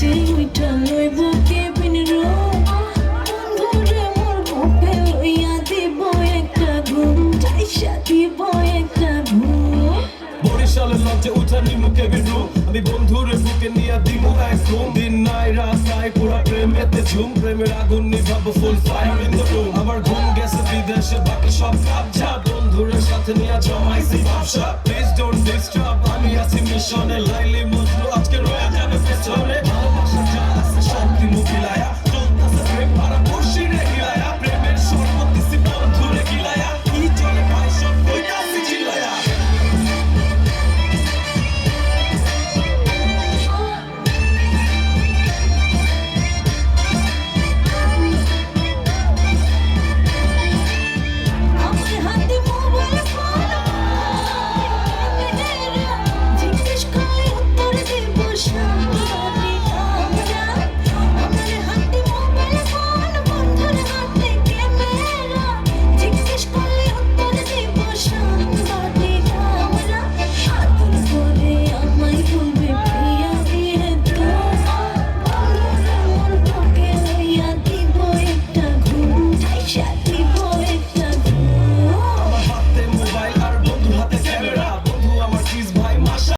যে মিঠা লই বুকে বিন বন্ধুরে মোর বুকে লইয়া দিব নাই রাস্তায়, পুরা প্রেমেতে ঝুম। প্রেমের আগুন নিভাব ফুল গেছে বিদেশে, বাকি সব কাপঝা বন্ধুরের সাথে নিয়া জমাইছি ব্যবসা প্লিজ